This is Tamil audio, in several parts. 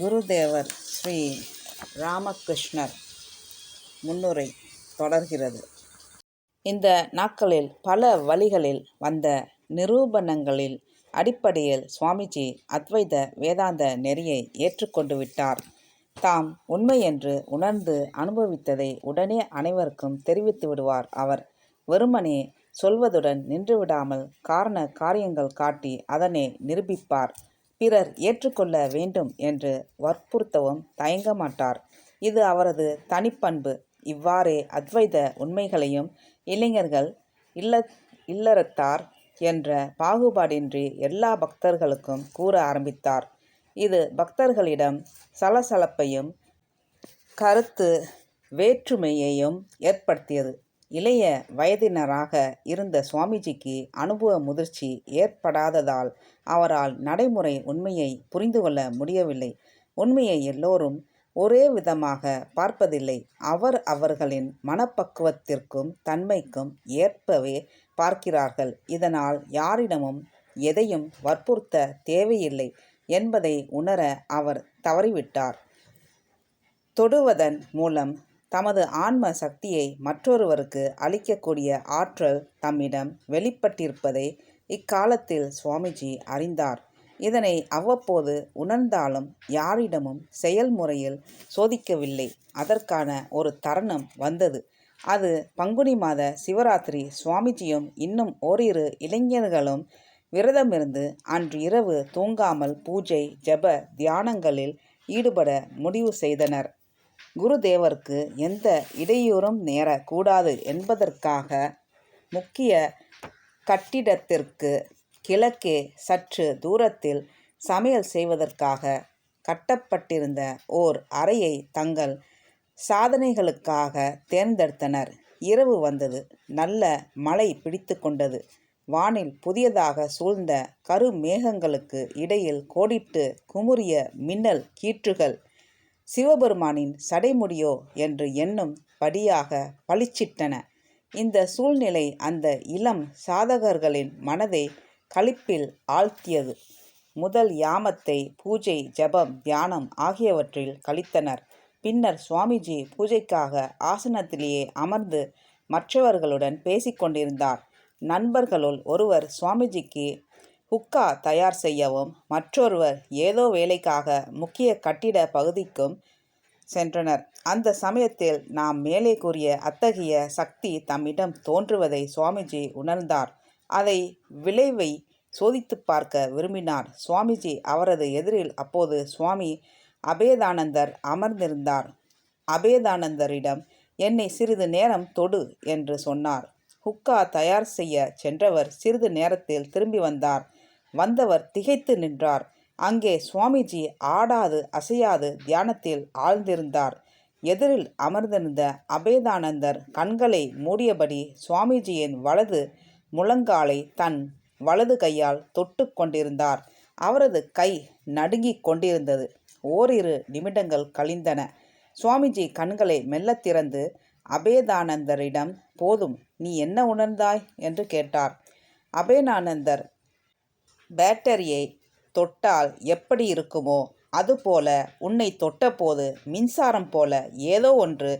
குருதேவர் ஸ்ரீ ராமகிருஷ்ணர் முன்னுரை தொடர்கிறது. இந்த நாட்களில் பல வழிகளில் வந்த நிரூபணங்களில் அடிப்படையில் சுவாமிஜி அத்வைத வேதாந்த நெறியை ஏற்றுக்கொண்டு விட்டார். தாம் உண்மை என்று உணர்ந்து அனுபவித்ததை உடனே அனைவருக்கும் தெரிவித்து விடுவார் அவர். வெறுமனே சொல்வதுடன் நின்றுவிடாமல் காரண காரியங்கள் காட்டி அதனை நிரூபிப்பார். பிறர் ஏற்றுக்கொள்ள வேண்டும் என்று வற்புறுத்தவும் தயங்க மாட்டார் இது அவரது தனிப்பண்பு. இவ்வாறே அத்வைத உண்மைகளையும் இளைஞர்கள் இல்ல இல்லறத்தார் என்ற பாகுபாடின்றி எல்லா பக்தர்களுக்கும் கூற ஆரம்பித்தார். இது பக்தர்களிடம் சலசலப்பையும் கருத்து வேற்றுமையையும் ஏற்படுத்தியது. இளைய வயதினராக இருந்த சுவாமிஜிக்கு அனுபவ முதிர்ச்சி ஏற்படாததால் அவரால் நடைமுறை உண்மையை புரிந்து கொள்ள முடியவில்லை. உண்மையை எல்லோரும் ஒரே விதமாக பார்ப்பதில்லை. அவர் அவர்களின் மனப்பக்குவத்திற்கும் தன்மைக்கும் ஏற்பவே பார்க்கிறார்கள். இதனால் யாரிடமும் எதையும் வற்புறுத்த தேவையில்லை என்பதை உணர அவர் தவறிவிட்டார். தொடுவதன் மூலம் தமது ஆன்ம சக்தியை மற்றொருவருக்கு அளிக்கக்கூடிய ஆற்றல் தம்மிடம் வெளிப்பட்டிருப்பதை இக்காலத்தில் சுவாமிஜி அறிந்தார். இதனை அவ்வப்போது உணர்ந்தாலும் யாரிடமும் செயல்முறையில் சோதிக்கவில்லை. அதற்கான ஒரு தருணம் வந்தது. அது பங்குனி மாத சிவராத்திரி சுவாமிஜியும் இன்னும் ஓரிரு இளைஞர்களும் விரதமிருந்து அன்று இரவு தூங்காமல் பூஜை ஜப தியானங்களில் ஈடுபட முடிவு செய்தனர். குருதேவருக்கு எந்த இடையூறும் நேரக்கூடாது என்பதற்காக முக்கிய கட்டிடத்திற்கு கிழக்கே சற்று தூரத்தில் சமையல் செய்வதற்காக கட்டப்பட்டிருந்த ஓர் அறையை தங்கள் சாதனைகளுக்காக தேர்ந்தெடுத்தனர். இரவு வந்தது. நல்ல மழை பிடித்து கொண்டது வானில் புதியதாக சூழ்ந்த கருமேகங்களுக்கு இடையில் கோடிட்டு குமுறிய மின்னல் கீற்றுகள் சிவபெருமானின் சடைமுடியோ என்று எண்ணும் படியாக பளிச்சிட்டன. இந்த சூழ்நிலை அந்த இளம் சாதகர்களின் மனதை களிப்பில் ஆழ்த்தியது. முதல் யாமத்தை பூஜை ஜபம் தியானம் ஆகியவற்றில் கழித்தனர் பின்னர் சுவாமிஜி பூஜைக்காக ஆசனத்திலேயே அமர்ந்து மற்றவர்களுடன் பேசிக்கொண்டிருந்தார். நண்பர்களுள் ஒருவர் சுவாமிஜிக்கு ஹுக்கா தயார் செய்யவும் மற்றொருவர் ஏதோ வேலைக்காக முக்கிய கட்டிட பகுதிக்கும் சென்றனர். அந்த சமயத்தில் நாம் மேலே கூறிய அத்தகைய சக்தி தம்மிடம் தோன்றுவதை சுவாமிஜி உணர்ந்தார். அதை விளைவை சோதித்து பார்க்க விரும்பினார். சுவாமிஜி அவரது எதிரில் அப்போது சுவாமி அபேதானந்தர் அமர்ந்திருந்தார். அபேதானந்தரிடம் என்னை சிறிது நேரம் தொடு என்று சொன்னார். ஹுக்கா தயார் செய்ய சென்றவர் சிறிது நேரத்தில் திரும்பி வந்தார். வந்தவர் திகைத்து நின்றார். அங்கே சுவாமிஜி ஆடாது அசையாது தியானத்தில் ஆழ்ந்திருந்தார். எதிரில் அமர்ந்திருந்த அபேதானந்தர் கண்களை மூடியபடி சுவாமிஜியின் வலது முழங்காலை தன் வலது கையால் தொட்டு கொண்டிருந்தார். அவரது கை நடுங்கிக் கொண்டிருந்தது. ஓரிரு நிமிடங்கள் கழிந்தன. சுவாமிஜி கண்களை மெல்லத் திறந்து அபேதானந்தரிடம் போதும். நீ என்ன உணர்ந்தாய்? என்று கேட்டார். அபேதானந்தர் பேட்டரியை தொட்டால் எப்படி இருக்குமோ அதுபோல உன்னை தொட்டபோது மின்சாரம் போல ஏதோ ஒன்று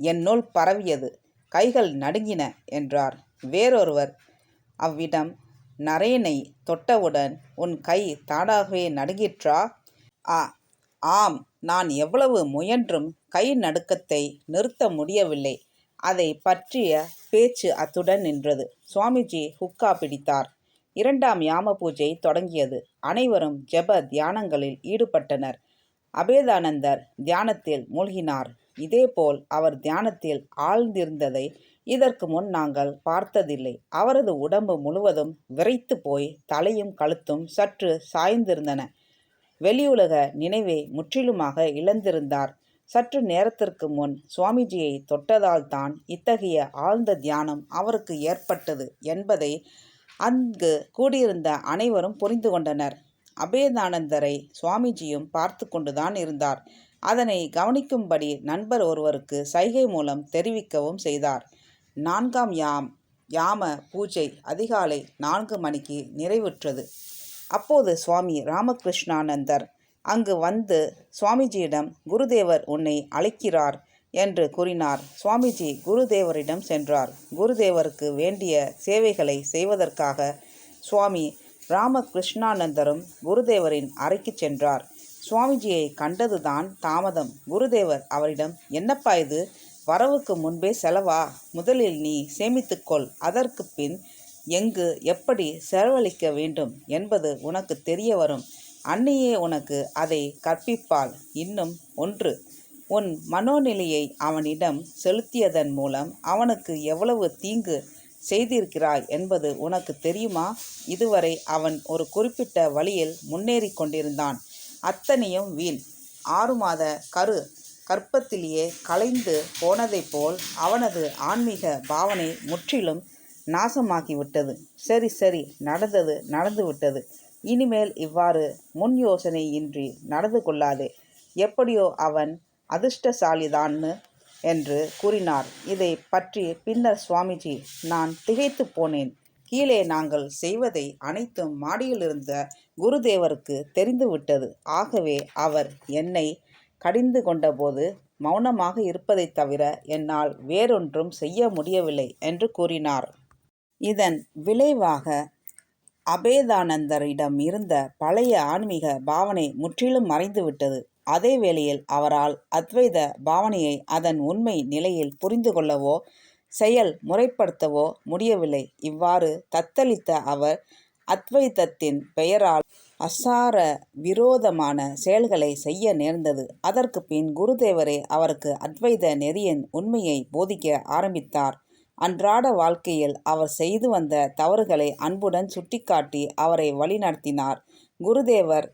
என்னுள் பரவியது. கைகள் நடுங்கின என்றார். வேறொருவர் அவ்விடம் நரேனை தொட்டவுடன் உன் கை தானாகவே நடுங்கிற்றா? ஆ ஆம். நான் எவ்வளவு முயன்றும் கை நடுக்கத்தை நிறுத்த முடியவில்லை. அதை பற்றிய பேச்சு அத்துடன் நின்றது. சுவாமிஜி ஹுக்கா பிடித்தார். இரண்டாம் யாம பூஜை தொடங்கியது. அனைவரும் ஜெப தியானங்களில் ஈடுபட்டனர். அபேதானந்தர் தியானத்தில் மூழ்கினார். இதேபோல் அவர் தியானத்தில் ஆழ்ந்திருந்ததை இதற்கு முன் நாங்கள் பார்த்ததில்லை. அவரது உடம்பு முழுவதும் விரைத்து போய் தலையும் கழுத்தும் சற்று சாய்ந்திருந்தன. வெளியுலக நினைவை முற்றிலுமாக இழந்திருந்தார். சற்று நேரத்திற்கு முன் சுவாமிஜியை தொட்டதால்தான் இத்தகைய ஆழ்ந்த தியானம் அவருக்கு ஏற்பட்டது என்பதை அங்கு கூடியிருந்த அனைவரும் புரிந்து கொண்டனர். அபேதானந்தரை சுவாமிஜியும் பார்த்து கொண்டுதான் இருந்தார். அதனை கவனிக்கும்படி நண்பர் ஒருவருக்கு சைகை மூலம் தெரிவிக்கவும் செய்தார். நான்காம் யாம் யாம பூஜை அதிகாலை நான்கு மணிக்கு நிறைவுற்றது. அப்போது சுவாமி ராமகிருஷ்ணானந்தர் அங்கு வந்து சுவாமிஜியிடம் குருதேவர் உன்னை அழைக்கிறார். என்று கூறினார். சுவாமிஜி குருதேவரிடம் சென்றார். குருதேவருக்கு வேண்டிய சேவைகளை செய்வதற்காக சுவாமி ராமகிருஷ்ணானந்தரும் குருதேவரின் அறைக்கு சென்றார். சுவாமிஜியை கண்டதுதான் தாமதம். குருதேவர் அவரிடம் என்னப்பா இது? வரவுக்கு முன்பே செலவா? முதலில் நீ சேமித்துக்கொள். அதற்கு பின் எங்கு எப்படி செலவழிக்க வேண்டும் என்பது உனக்கு தெரிய வரும். அன்னையே உனக்கு அதை கற்பிப்பாள். இன்னும் ஒன்று. உன் மனோநிலையை அவனிடம் செலுத்தியதன் மூலம் அவனுக்கு எவ்வளவு தீங்கு செய்திருக்கிறாய் என்பது உனக்கு தெரியுமா? இதுவரை அவன் ஒரு குறிப்பிட்ட வழியில் முன்னேறி கொண்டிருந்தான். அத்தனையும் வீண். ஆறு மாத கரு கற்பத்திலேயே கலைந்து போனதைப் போல் அவனது ஆன்மீக பாவனை முற்றிலும் நாசமாகிவிட்டது. சரி சரி நடந்தது நடந்துவிட்டது. இனிமேல் இவ்வாறு முன் யோசனையின்றி நடந்து கொள்ளாதே. எப்படியோ அவன் அதிர்ஷ்டசாலிதான்னு என்று கூறினார். இதை பற்றி பின்னர் சுவாமிஜி நான் திகைத்து போனேன். கீழே நாங்கள் செய்வதை அனைத்தும் மாடியிலிருந்த குருதேவருக்கு தெரிந்துவிட்டது. ஆகவே அவர் என்னை கடிந்து கொண்டபோது மௌனமாக இருப்பதைத் தவிர என்னால் வேறொன்றும் செய்ய முடியவில்லை என்று கூறினார். இதன் விளைவாக அபேதானந்தரிடம் இருந்த பழைய ஆன்மீக பாவனை முற்றிலும் மறைந்துவிட்டது. அதே வேளையில் அவரால் அத்வைத பாவனையை அதன் உண்மை நிலையில் புரிந்து கொள்ளவோ செயல் முறைப்படுத்தவோ முடியவில்லை. இவ்வாறு தத்தளித்த அவர் அத்வைதத்தின் பெயரால் அசார விரோதமான செயல்களை செய்ய நேர்ந்தது. அதற்கு பின் குருதேவரே அவருக்கு அத்வைத நெறியின் உண்மையை போதிக்க ஆரம்பித்தார். அன்றாட வாழ்க்கையில் அவர் செய்து வந்த தவறுகளை அன்புடன் சுட்டிக்காட்டி அவரை வழிநடத்தினார். குருதேவர்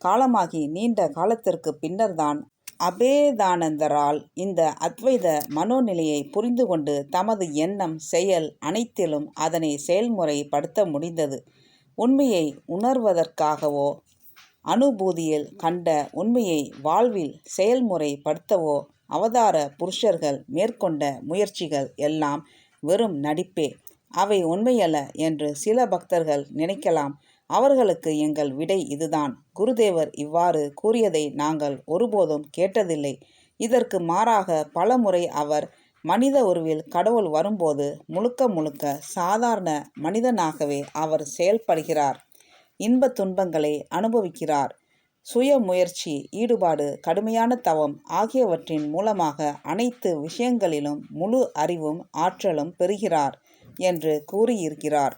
காலமாகி நீண்ட காலத்திற்கு பின்னர்தான் அபேதானந்தரால் இந்த அத்வைத மனோநிலையை புரிந்து கொண்டு தமது எண்ணம் செயல் அனைத்திலும் அதனை செயல்முறைப்படுத்த முடிந்தது. உண்மையை உணர்வதற்காகவோ அனுபூதியில் கண்ட உண்மையை வாழ்வில் செயல்முறைப்படுத்தவோ அவதார புருஷர்கள் மேற்கொண்ட முயற்சிகள் எல்லாம் வெறும் நடிப்பே. அவை உண்மையல்ல என்று சில பக்தர்கள் நினைக்கலாம். அவர்களுக்கு எங்கள் விடை இதுதான். குருதேவர் இவ்வாறு கூறியதை நாங்கள் ஒருபோதும் கேட்டதில்லை. இதற்கு மாறாக பலமுறை அவர் மனித உருவில் கடவுள் வரும்போது முழுக்க முழுக்க சாதாரண மனிதனாகவே அவர் செயல்படுகிறார். இன்ப துன்பங்களை அனுபவிக்கிறார். சுய முயற்சி ஈடுபாடு கடுமையான தவம் ஆகியவற்றின் மூலமாக அனைத்து விஷயங்களிலும் முழு அறிவும் ஆற்றலும் பெறுகிறார் என்று கூறியிருக்கிறார்.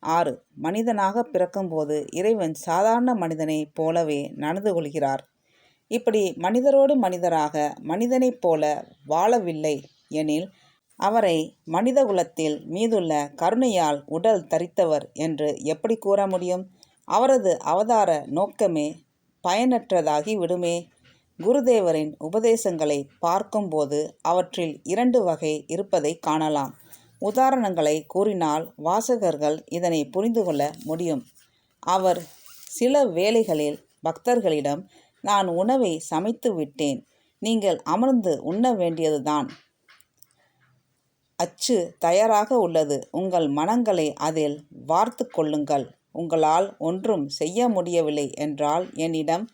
ஆறு. மனிதனாக பிறக்கும்போது இறைவன் சாதாரண மனிதனைப் போலவே நடந்து கொள்கிறார். இப்படி மனிதரோடு மனிதராக மனிதனைப் போல வாழவில்லை எனில் அவரை மனித குலத்தில் மீதுள்ள கருணையால் உடல் தரித்தவர் என்று எப்படி கூற முடியும்? அவரது அவதார நோக்கமே பயனற்றதாகி விடுமே. குருதேவரின் உபதேசங்களை பார்க்கும்போது அவற்றில் இரண்டு வகை இருப்பதை காணலாம். உதாரணங்களை கூறினால் வாசகர்கள் இதனை புரிந்து கொள்ள முடியும். அவர் சில வேளைகளில் பக்தர்களிடம் நான் உணவை சமைத்து விட்டேன். நீங்கள் அமர்ந்து உண்ண வேண்டியதுதான். அச்சு தயாராக உள்ளது. உங்கள் மனங்களை அதில் வார்த்து கொள்ளுங்கள். உங்களால் ஒன்றும் செய்ய முடியவில்லை என்றால் என்னிடம்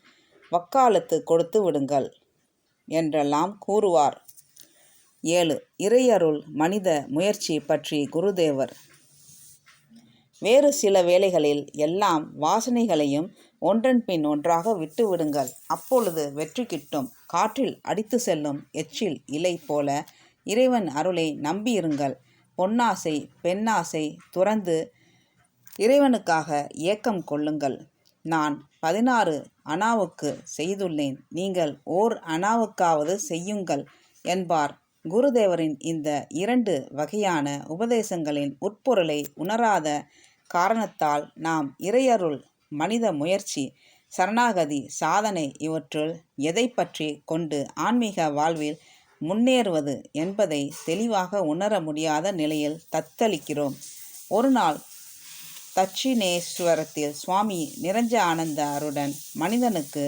வக்காலத்து கொடுத்து விடுங்கள் என்றெல்லாம் கூறுவார். ஏழு. இறையருள் மனித முயற்சி பற்றி குருதேவர். வேறு சில வேளைகளில் எல்லாம் வாசனைகளையும் ஒன்றன் பின் ஒன்றாக விட்டுவிடுங்கள். அப்பொழுது வெற்றி கிட்டும். காற்றில் அடித்து செல்லும் எச்சில் இலை போல இறைவன் அருளை நம்பியிருங்கள். பொன்னாசை பெண்ணாசை துறந்து இறைவனுக்காக ஏக்கம் கொள்ளுங்கள். நான் பதினாறு அணாவுக்கு செய்துள்ளேன். நீங்கள் ஓர் அணாவுக்காவது செய்யுங்கள் என்பார். குருதேவரின் இந்த இரண்டு வகையான உபதேசங்களின் உட்பொருளை உணராத காரணத்தால் நாம் இறையருள் மனித முயற்சி சரணாகதி சாதனை இவற்றுள் எதை பற்றி கொண்டு ஆன்மீக வாழ்வில் முன்னேறுவது என்பதை தெளிவாக உணர முடியாத நிலையில் தத்தளிக்கிறோம். ஒரு நாள் தட்சிணேஸ்வரத்தில் சுவாமி நிரஞ்ச ஆனந்தாருடன் மனிதனுக்கு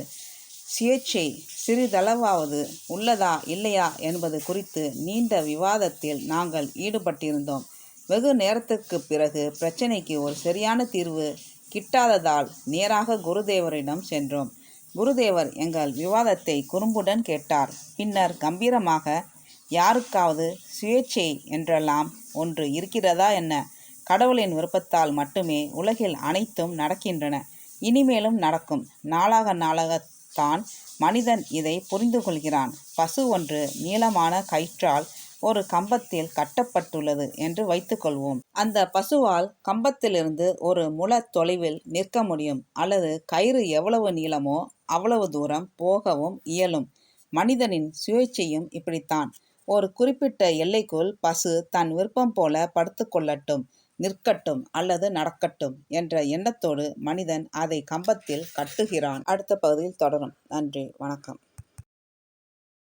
சுயேட்சை சிறிதளவாவது உள்ளதா இல்லையா என்பது குறித்து நீண்ட விவாதத்தில் நாங்கள் ஈடுபட்டிருந்தோம். வெகு நேரத்துக்கு பிறகு பிரச்சனைக்கு ஒரு சரியான தீர்வு கிட்டாததால் நேராக குருதேவரிடம் சென்றோம். குருதேவர் எங்கள் விவாதத்தை குறும்புடன் கேட்டார். பின்னர் கம்பீரமாக யாருக்காவது சுயேட்சை என்றெல்லாம் ஒன்று இருக்கிறதா என்ன? கடவுளின் விருப்பத்தால் மட்டுமே உலகில் அனைத்தும் நடக்கின்றன. இனிமேலும் நடக்கும். நாளாக நாளாக தான் மனிதன் இதை புரிந்து கொள்கிறான் பசு ஒன்று நீளமான கயிற்றால் ஒரு கம்பத்தில் கட்டப்பட்டுள்ளது என்று வைத்துக்கொள்வோம். அந்த பசுவால் கம்பத்திலிருந்து ஒரு முழ தொலைவில் நிற்க முடியும் அல்லது கயிறு எவ்வளவு நீளமோ அவ்வளவு தூரம் போகவும் இயலும். மனிதனின் சுயேச்சையும் இப்படித்தான். ஒரு குறிப்பிட்ட எல்லைக்குள் பசு தன் விருப்பம் போல படுத்துக்கொள்ளட்டும். நிற்கட்டும் அல்லது நடக்கட்டும் என்ற எண்ணத்தோடு மனிதன் அதை கம்பத்தில் கட்டுகிறான். அடுத்த பகுதியில் தொடரும். நன்றி. வணக்கம்.